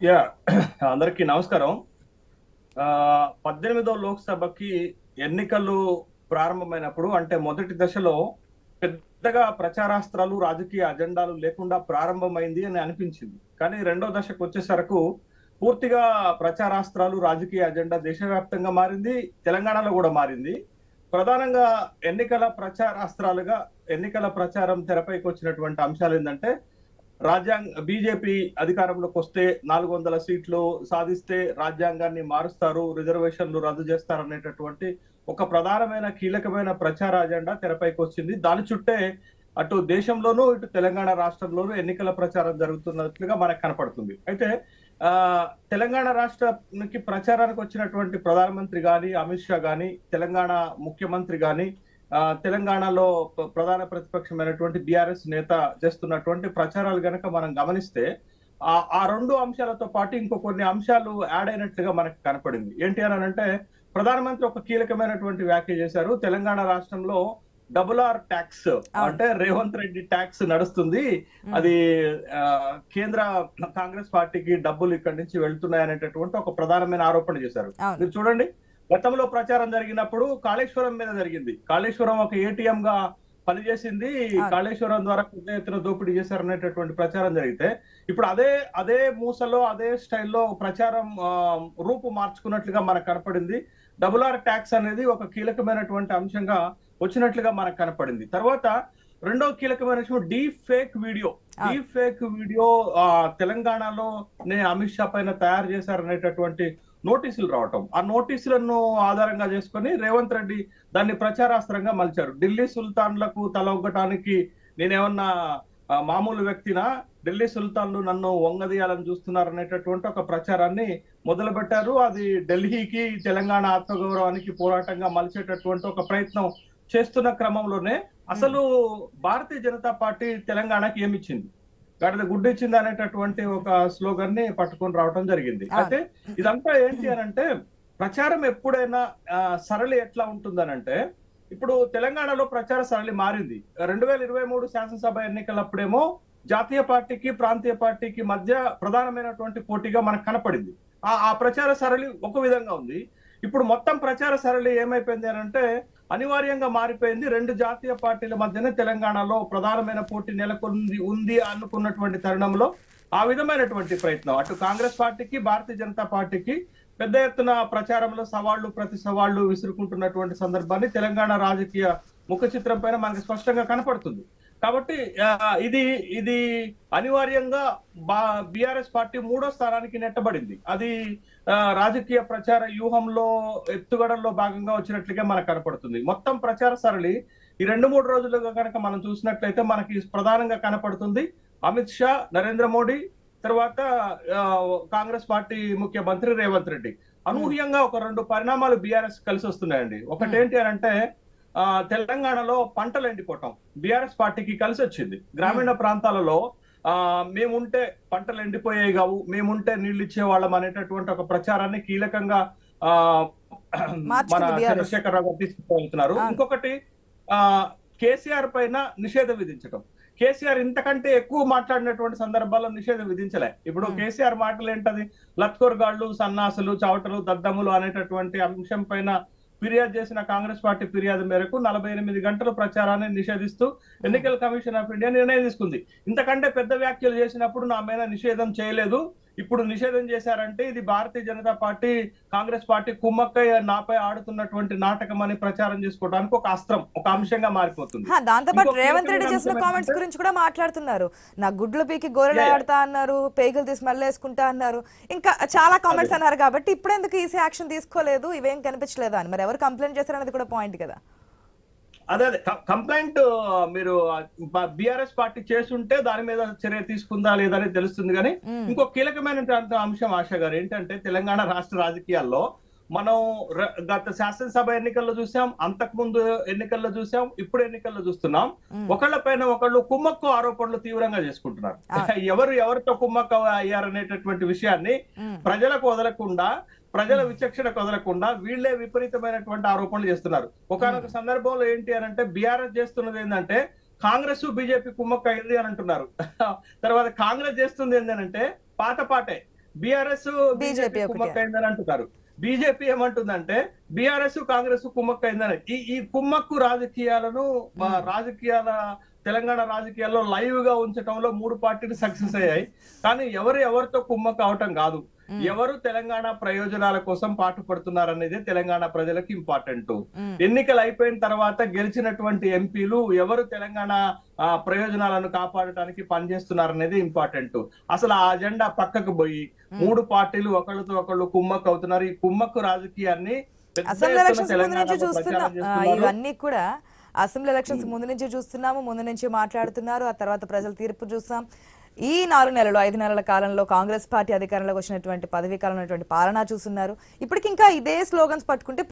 Yeah అందరికీ నమస్కారం. పద్దెనిమిదవ పద్దెనిమిదో లోక్సభకి ఎన్నికలు ప్రారంభమైనప్పుడు అంటే మొదటి దశలో పెద్దగా ప్రచారాస్త్రాలు రాజకీయ అజెండాలు లేకుండా ప్రారంభమైంది అని అనిపించింది. కానీ రెండో దశకు వచ్చేసరకు పూర్తిగా ప్రచారాస్త్రాలు రాజకీయ అజెండా దేశవ్యాప్తంగా మారింది తెలంగాణలో కూడా మారింది. ప్రధానంగా ఎన్నికల ప్రచారాస్త్రాలుగా ఎన్నికల ప్రచారం తెరపైకి వచ్చినటువంటి అంశాలు ఏంటంటే రాజ్యాంగ బీజేపీ అధికారంలోకి వస్తే నాలుగు వందల సీట్లు సాధిస్తే రాజ్యాంగాన్ని మారుస్తారు రిజర్వేషన్లు రద్దు చేస్తారు అనేటటువంటి ఒక ప్రధానమైన కీలకమైన ప్రచార అజెండా తెరపైకి వచ్చింది. దాని చుట్టే అటు దేశంలోనూ ఇటు తెలంగాణ రాష్ట్రంలోనూ ఎన్నికల ప్రచారం జరుగుతున్నట్లుగా మనకు కనపడుతుంది. అయితే ఆ తెలంగాణ రాష్ట్రానికి ప్రచారానికి వచ్చినటువంటి ప్రధానమంత్రి గాని అమిత్ షా గాని తెలంగాణ ముఖ్యమంత్రి కానీ తెలంగాణలో ప్ర- ప్రధాన ప్రతిపక్షమైనటువంటి బీఆర్ఎస్ నేత చేస్తున్నటువంటి ప్రచారాలు గనక మనం గమనిస్తే ఆ ఆ రెండు అంశాలతో పాటు ఇంకో కొన్ని అంశాలు యాడ్ అయినట్లుగా మనకు కనపడింది. ఏంటి అని అంటే ప్రధానమంత్రి ఒక కీలకమైనటువంటి వ్యాఖ్య చేశారు. తెలంగాణ రాష్ట్రంలో డబుల్ ఆర్ ట్యాక్స్ అంటే రేవంత్ రెడ్డి ట్యాక్స్ నడుస్తుంది. అది కేంద్ర కాంగ్రెస్ పార్టీకి డబ్బులు ఇక్కడి నుంచి వెళ్తున్నాయి అనేటటువంటి ఒక ప్రధానమైన ఆరోపణ చేశారు. మీరు చూడండి. గతంలో ప్రచారం జరిగినప్పుడు కాళేశ్వరం మీద జరిగింది. కాళేశ్వరం ఒక ఏటీఎం గా పనిచేసింది. కాళేశ్వరం ద్వారా పెద్ద ఎత్తున దోపిడీ చేశారు అనేటటువంటి ప్రచారం జరిగితే ఇప్పుడు అదే అదే మూసలో అదే స్టైల్లో ప్రచారం రూపు మార్చుకున్నట్లుగా మనకు కనపడింది. డబుల్ ఆర్ ట్యాక్స్ అనేది ఒక కీలకమైనటువంటి అంశంగా వచ్చినట్లుగా మనకు కనపడింది. తర్వాత రెండో కీలకమైన విషయం deepfake video. Deepfake video తెలంగాణలో నే అమిత్ షా పైన తయారు చేశారనేటటువంటి నోటీసులు రావటం. ఆ నోటీసులను ఆధారంగా చేసుకొని రేవంత్ రెడ్డి దాన్ని ప్రచారాస్త్రంగా మలిచారు. ఢిల్లీ సుల్తాన్లకు తల ఒగ్గటానికి నేనేమన్నా మామూలు వ్యక్తినా? ఢిల్లీ సుల్తాన్లు నన్ను వంగదీయాలని చూస్తున్నారు అనేటటువంటి ఒక ప్రచారాన్ని మొదలుపెట్టారు. అది ఢిల్లీకి తెలంగాణ ఆత్మగౌరవానికి పోరాటంగా మలిచేటటువంటి ఒక ప్రయత్నం చేస్తున్న క్రమంలోనే అసలు భారతీయ జనతా పార్టీ తెలంగాణకి ఏమిచ్చింది? గాడిద గుడ్డు ఇచ్చింది అనేటటువంటి ఒక స్లోగన్ని పట్టుకొని రావడం జరిగింది. అయితే ఇదంతా ఏంటి అని అంటే ప్రచారం ఎప్పుడైనా సరళి ఎట్లా ఉంటుందనంటే ఇప్పుడు తెలంగాణలో ప్రచార సరళి మారింది. రెండు వేల ఇరవై మూడు శాసనసభ ఎన్నికలప్పుడేమో జాతీయ పార్టీకి ప్రాంతీయ పార్టీకి మధ్య ప్రధానమైనటువంటి పోటీగా మనకు కనపడింది. ఆ ఆ ప్రచార సరళి ఒక విధంగా ఉంది. ఇప్పుడు మొత్తం ప్రచార సరళి ఏమైపోయింది అని అంటే అనివార్యంగా మారిపోయింది. రెండు జాతీయ పార్టీల మధ్యనే తెలంగాణలో ప్రధానమైన పోటీ నెలకొంది ఉంది అనుకున్నటువంటి తరుణంలో ఆ విధమైనటువంటి ప్రయత్నం. అటు కాంగ్రెస్ పార్టీకి భారతీయ జనతా పార్టీకి పెద్ద ఎత్తున ప్రచారంలో సవాళ్ళు ప్రతి సవాళ్ళు విసురుకుంటున్నటువంటి సందర్భాన్ని తెలంగాణ రాజకీయ ముఖ చిత్రం పైన మనకి స్పష్టంగా కనపడుతుంది. కాబట్టి ఇది ఇది అనివార్యంగా బిఆర్ఎస్ పార్టీ మూడో స్థానానికి నెట్టబడింది. అది రాజకీయ ప్రచార వ్యూహంలో ఎత్తుగడల్లో భాగంగా వచ్చినట్లుగా మనకు కనపడుతుంది. మొత్తం ప్రచార సరళి ఈ రెండు మూడు రోజులుగా కనుక మనం చూసినట్లయితే మనకి ప్రధానంగా కనపడుతుంది అమిత్ షా నరేంద్ర మోడీ తర్వాత కాంగ్రెస్ పార్టీ ముఖ్యమంత్రి రేవంత్ రెడ్డి. అనూహ్యంగా ఒక రెండు పరిణామాలు బీఆర్ఎస్ కలిసి వస్తున్నాయండి ఒకటి ఏంటి అని అంటే తెలంగాణలో పంటలు ఎండిపోవటం బీఆర్ఎస్ పార్టీకి కలిసి వచ్చింది గ్రామీణ ప్రాంతాలలో ఆ మేముంటే పంటలు ఎండిపోయాయి కావు మేముంటే నీళ్ళు ఇచ్చేవాళ్ళం అనేటటువంటి ఒక ప్రచారాన్ని కీలకంగా ఆ మన. చంద్రశేఖర్ రావు తీసుకుపోతున్నారు. ఇంకొకటి ఆ కేసీఆర్ పైన నిషేధం విధించడం కేసీఆర్ ఇంతకంటే ఎక్కువ మాట్లాడినటువంటి సందర్భాల్లో నిషేధం విధించలే ఇప్పుడు. కేసీఆర్ మాటలు ఏంటది లత్కోర్గాళ్ళు సన్నాసులు చవటలు దద్దములు అనేటటువంటి అంశం పైన ఫిర్యాదు చేసిన కాంగ్రెస్ పార్టీ ఫిర్యాదు మేరకు నలభై ఎనిమిది గంటల ప్రచారాన్ని నిషేధిస్తూ ఎన్నికల కమిషన్ ఆఫ్ ఇండియా నిర్ణయం తీసుకుంది. ఇంతకంటే పెద్ద వ్యాఖ్యలు చేసినప్పుడు నా మీద నిషేధం చేయలేదు. ఇప్పుడు నిషేధం చేశారంటే ఇది Bharatiya Janata party Congress party కుమ్మక్కయ్య నాపై ఆడుతున్నటువంటి నాటకం అని ప్రచారం చేసుకోవడానికి ఒక అస్త్రం ఒక అంశంగా మారిపోతుంది. దాంతోపాటు రేవంత్ రెడ్డి చేసిన కామెంట్స్ గురించి కూడా మాట్లాడుతున్నారు. నా గుడ్లు పీకి గోరెలు. ఆడతా అన్నారు పేగులు తీసి మళ్ళీ వేసుకుంటా అన్నారు. ఇంకా చాలా కామెంట్స్ అన్నారు కాబట్టి ఇప్పుడు ఎందుకు ఈసీ యాక్షన్ తీసుకోలేదు ఇవేం కనిపించలేదు అని. మరి ఎవరు కంప్లైంట్ చేశారనేది కూడా పాయింట్ కదా. అదే అదే కంప్లైంట్ మీరు బిఆర్ఎస్ పార్టీ చేస్తుంటే దాని మీద చర్య తీసుకుందా లేదా అనేది తెలుస్తుంది కానీ. ఇంకో కీలకమైనటువంటి అంశం ఆశ గారు ఏంటంటే తెలంగాణ రాష్ట్ర రాజకీయాల్లో మనం గత శాసనసభ ఎన్నికల్లో చూసాం అంతకు ముందు ఎన్నికల్లో చూసాం ఇప్పుడు ఎన్నికల్లో చూస్తున్నాం. ఒకళ్ళ పైన ఒకళ్ళు కుమ్మక్కు ఆరోపణలు తీవ్రంగా చేసుకుంటున్నారు. ఎవరు ఎవరితో కుమ్మక్కు అయ్యారనేటటువంటి విషయాన్ని. ప్రజలకు వదలకుండా ప్రజల విచక్షణకు వదలకుండా వీళ్ళే విపరీతమైనటువంటి ఆరోపణలు చేస్తున్నారు. ఒకనొక సందర్భంలో ఏంటి అని అంటే బీఆర్ఎస్ చేస్తున్నది ఏంటంటే కాంగ్రెస్ బీజేపీ కుమ్మక్క అయింది అని అంటున్నారు. తర్వాత కాంగ్రెస్ చేస్తుంది ఏంటంటే పాత పాటే బీఆర్ఎస్ బీజేపీ. కుమ్మక్క అయిందని అంటున్నారు. బీజేపీ ఏమంటుందంటే బీఆర్ఎస్ కాంగ్రెస్ కుమ్మక్క అయిందని ఈ ఈ కుమ్మక్కు రాజకీయాలను రాజకీయాల తెలంగాణ రాజకీయాల్లో లైవ్గా ఉంచడంలో మూడు పార్టీలు సక్సెస్ అయ్యాయి. కానీ ఎవరు ఎవరితో కుమ్మక్క అవటం కాదు. ఎవరు తెలంగాణ ప్రయోజనాల కోసం పాటుపడుతున్నారు అనేది తెలంగాణ ప్రజలకు ఇంపార్టెంట్. ఎన్నికలు అయిపోయిన తర్వాత గెలిచినటువంటి ఎంపీలు ఎవరు తెలంగాణ ప్రయోజనాలను కాపాడటానికి పనిచేస్తున్నారు అనేది ఇంపార్టెంట్. అసలు ఆ అజెండా పక్కకు పోయి మూడు పార్టీలు ఒకళ్ళతో ఒకళ్ళు కుమ్మక్కు అవుతున్నారు. ఈ కుమ్మక్కు రాజకీయాన్ని. ఇవన్నీ కూడా అసెంబ్లీ ఎలక్షన్స్ ముందు నుంచి చూస్తున్నాము ముందు నుంచి మాట్లాడుతున్నారు ఆ తర్వాత ప్రజల తీర్పు చూస్తాం. ఈ నాలుగు నెలలు ఐదు నెలల కాలంలో కాంగ్రెస్ పార్టీ అధికారంలోకి వచ్చినటువంటి పదవీ కాలంలో ఉన్నటువంటి పాలన చూస్తున్నారు. ఇప్పటికి ఇంకా ఇదే స్లోగన్స్ పట్టుకుంటే